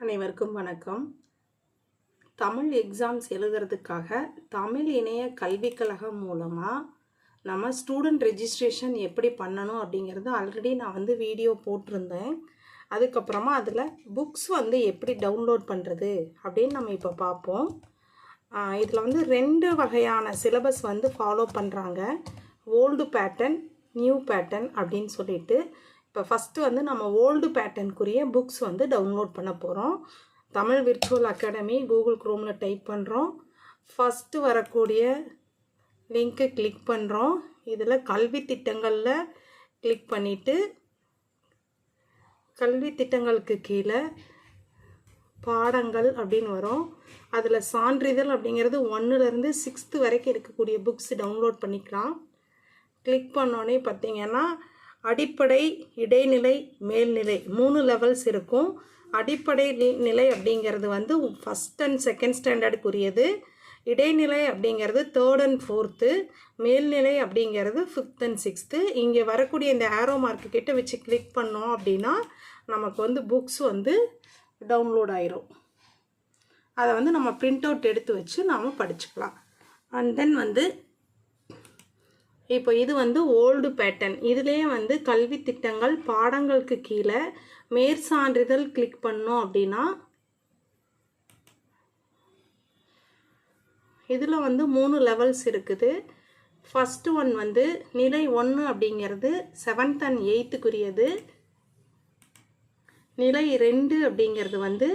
அனைவருக்கும் வணக்கம். தமிழ் எக்ஸாம்ஸ் எழுதுறதுக்காக தமிழ் இணைய கல்விக் கழகம் மூலமாக நம்ம ஸ்டூடெண்ட் ரெஜிஸ்ட்ரேஷன் எப்படி பண்ணணும் அப்படிங்கிறது ஆல்ரெடி நான் வந்து வீடியோ போட்டிருந்தேன். அதுக்கப்புறமா அதில் புக்ஸ் வந்து எப்படி டவுன்லோட் பண்ணுறது அப்படின்னு நம்ம இப்போ பார்ப்போம். இதில் வந்து ரெண்டு வகையான சிலபஸ் வந்து ஃபாலோ பண்ணுறாங்க ஓல்டு பேட்டர்ன் நியூ பேட்டர்ன் அப்படின்னு சொல்லிட்டு இப்போ ஃபஸ்ட்டு வந்து நம்ம ஓல்டு பேட்டர்னுக்குரிய புக்ஸ் வந்து டவுன்லோட் பண்ண போகிறோம் தமிழ் விர்ச்சுவல் அகாடமி கூகுள் க்ரோமில் டைப் பண்ணுறோம் ஃபஸ்ட்டு வரக்கூடிய லிங்க்கை கிளிக் பண்ணுறோம் இதில் கல்வி திட்டங்களில் கிளிக் பண்ணிவிட்டு கல்வி திட்டங்களுக்கு கீழே பாடங்கள் அப்படின்னு வரும். அதில் சான்றிதழ் அப்படிங்கிறது ஒன்றுலேருந்து சிக்ஸ்த்து வரைக்கும் இருக்கக்கூடிய புக்ஸ் டவுன்லோட் பண்ணிக்கலாம். கிளிக் பண்ணோன்னே பார்த்தீங்கன்னா அடிப்படை இடைநிலை மேல்நிலை மூணு லெவல்ஸ் இருக்கும். அடிப்படை நிலை அப்படிங்கிறது வந்து ஃபஸ்ட் அண்ட் செகண்ட் ஸ்டாண்டர்டுக்குரியது இடைநிலை அப்படிங்கிறது தேர்ட் அண்ட் ஃபோர்த்து மேல்நிலை அப்படிங்கிறது ஃபிஃப்த் அண்ட் சிக்ஸ்த்து இங்கே வரக்கூடிய இந்த ஆரோ மார்க்கு கிட்ட வச்சு கிளிக் பண்ணோம் அப்படின்னா நமக்கு வந்து புக்ஸ் வந்து டவுன்லோட் ஆயிரும். அதை வந்து நம்ம பிரிண்ட் அவுட் எடுத்து வச்சு நாம் படிச்சுக்கலாம். அண்ட் தென் வந்து இப்போ இது வந்து ஓல்டு பேட்டர்ன் இதுலேயே வந்து கல்வி திட்டங்கள் பாடங்களுக்கு கீழே மேற்சான்றிதழ் கிளிக் பண்ணோம் அப்படின்னா இதில் வந்து மூணு லெவல்ஸ் இருக்குது. ஃபஸ்ட்டு ஒன் வந்து நிலை ஒன்று அப்படிங்கிறது செவன்த் அண்ட் எயித்துக்குரியது நிலை ரெண்டு அப்படிங்கிறது வந்து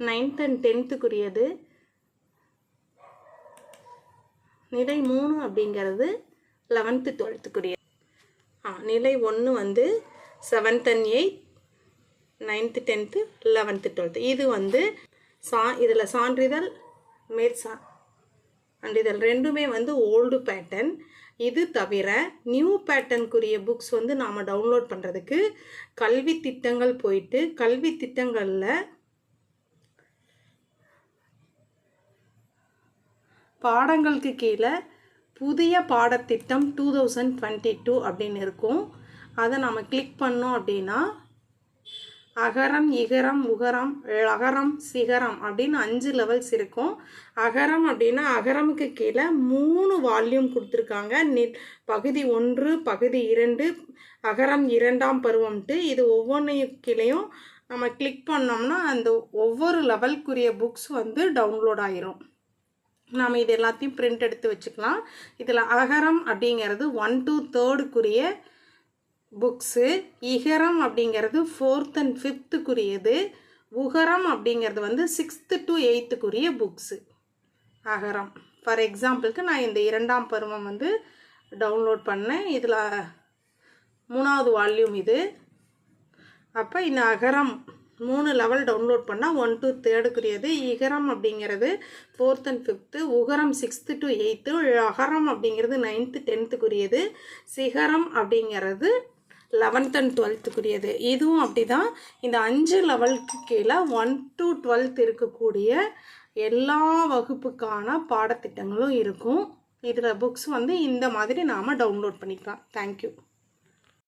நைன்த் அண்ட் டென்த்துக்குரியது நிலை மூணு அப்படிங்கிறது லெவன்த்து டுவெல்த்துக்குரியது ஆ நிலை ஒன்று வந்து seventh and eighth ninth tenth eleventh twelfth இது வந்து சா இதில் சான்றிதழ் மேற்சா சான்றிதழ் ரெண்டுமே வந்து ஓல்டு பேட்டர்ன் இது தவிர நியூ பேட்டர்னுக்குரிய புக்ஸ் வந்து நாம் டவுன்லோட் பண்ணுறதுக்கு கல்வி திட்டங்கள் போயிட்டு கல்வி திட்டங்களில் பாடங்களுக்கு கீழே புதிய பாடத்திட்டம் டூ தௌசண்ட் டுவெண்ட்டி டூ அப்படின்னு இருக்கும். அதை நம்ம கிளிக் பண்ணோம் அப்படின்னா அகரம் இகரம் உகரம் அகரம் சிகரம் அப்படின்னு அஞ்சு லெவல்ஸ் இருக்கும். அகரம் அப்படின்னா அகரமுக்கு கீழே மூணு வால்யூம் கொடுத்துருக்காங்க. நி பகுதி ஒன்று பகுதி இரண்டு அகரம் இரண்டாம் பருவம்ட்டு இது ஒவ்வொன்றையும் கீழேயும் நம்ம கிளிக் பண்ணோம்னா அந்த ஒவ்வொரு லெவல்க்குரிய புக்ஸ் வந்து டவுன்லோட் ஆயிரும். நாம் இது எல்லாத்தையும் பிரிண்ட் எடுத்து வச்சுக்கலாம். இதில் அகரம் அப்படிங்கிறது ஒன் டு தேர்டுக்குரிய புக்ஸு இகரம் அப்படிங்கிறது ஃபோர்த் அண்ட் ஃபிஃப்த்துக்குரியது உகரம் அப்படிங்கிறது வந்து சிக்ஸ்த்து டு எயித்துக்குரிய புக்ஸு அகரம். ஃபார் எக்ஸாம்பிளுக்கு நான் இந்த இரண்டாம் பருவம் வந்து டவுன்லோட் பண்ணேன். இதில் மூணாவது வால்யூம் இது. அப்போ இந்த அகரம் மூணு லெவல் டவுன்லோட் பண்ணால் ஒன் டு தேர்டுக்குரியது இகரம் அப்படிங்கிறது ஃபோர்த் அண்ட் ஃபிஃப்த்து உகரம் சிக்ஸ்த்து டு எயித்து அகரம் அப்படிங்கிறது நைன்த்து டென்த்துக்குரியது சிகரம் அப்படிங்கிறது லெவன்த் அண்ட் டுவெல்த்துக்குரியது இதுவும் அப்படி தான் இந்த அஞ்சு லெவலுக்கு கீழே ஒன் டு டுவெல்த் இருக்கக்கூடிய எல்லா வகுப்புக்கான பாடத்திட்டங்களும் இருக்கும். இதில் புக்ஸ் வந்து இந்த மாதிரி நாம் டவுன்லோட் பண்ணிக்கலாம். தேங்க்யூ